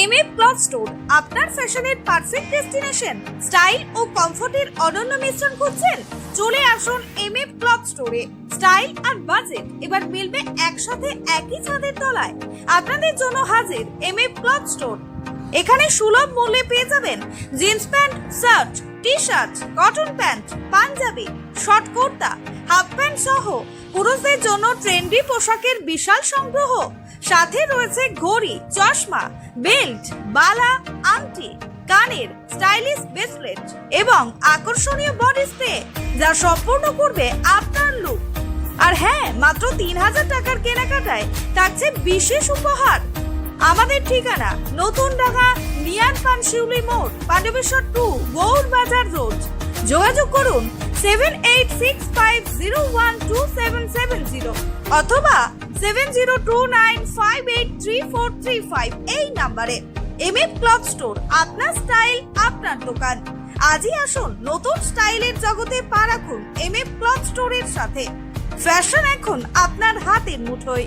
M F cloth store আপনার ফ্যাশনের perfect destination style ও কমফোর্টের অনন্য মিশ্রণ খুঁজছেন? চলে আসুন এম এফ ক্লথ স্টোরে স্টাইল আর বাজেট এবার মিলবে একসাথে একই ছাদের তলায়। আপনাদের জন্য হাজির এম এফ ক্লথ স্টোর এখানে সুলভ মূল্যে পেয়ে যাবেন jeans pant shirt T shirt cotton pant Punjabi short kurta half pant সহ পুরুষদের জন্য ট্রেন্ডি পোশাকের বিশাল সংগ্রহ। সাথে রয়েছে ঘড়ি, চশমা, বেল্ট, বালা, আংটি, কানের, স্টাইলিশ ব্রেসলেট এবং আকর্ষণীয় বডি স্প্রে যা সম্পূর্ণ করবে আপনার লুক আর হ্যাঁ মাত্র তিন হাজার টাকার কেনাকাটায় থাকছে বিশেষ উপহার। আমাদের ঠিকানা নতুন ঢাকা নিয়ান পান শিউলি মোড়, পাণ্ডবেশ্বর টু গৌর বাজার রোড। যোগাযোগ করুন seven eight six five zero one two seven seven zero অথবা seven zero two nine five eight three four three five এই নাম্বারে এম এফ ক্লথ স্টোর আপনার স্টাইল আপনার দোকান। আজই আসুন নতুন স্টাইলের জগতে পা রাখুন এম এফ ক্লথ স্টোরের সাথে। ফ্যাশন এখন আপনার হাতের মুঠোয়।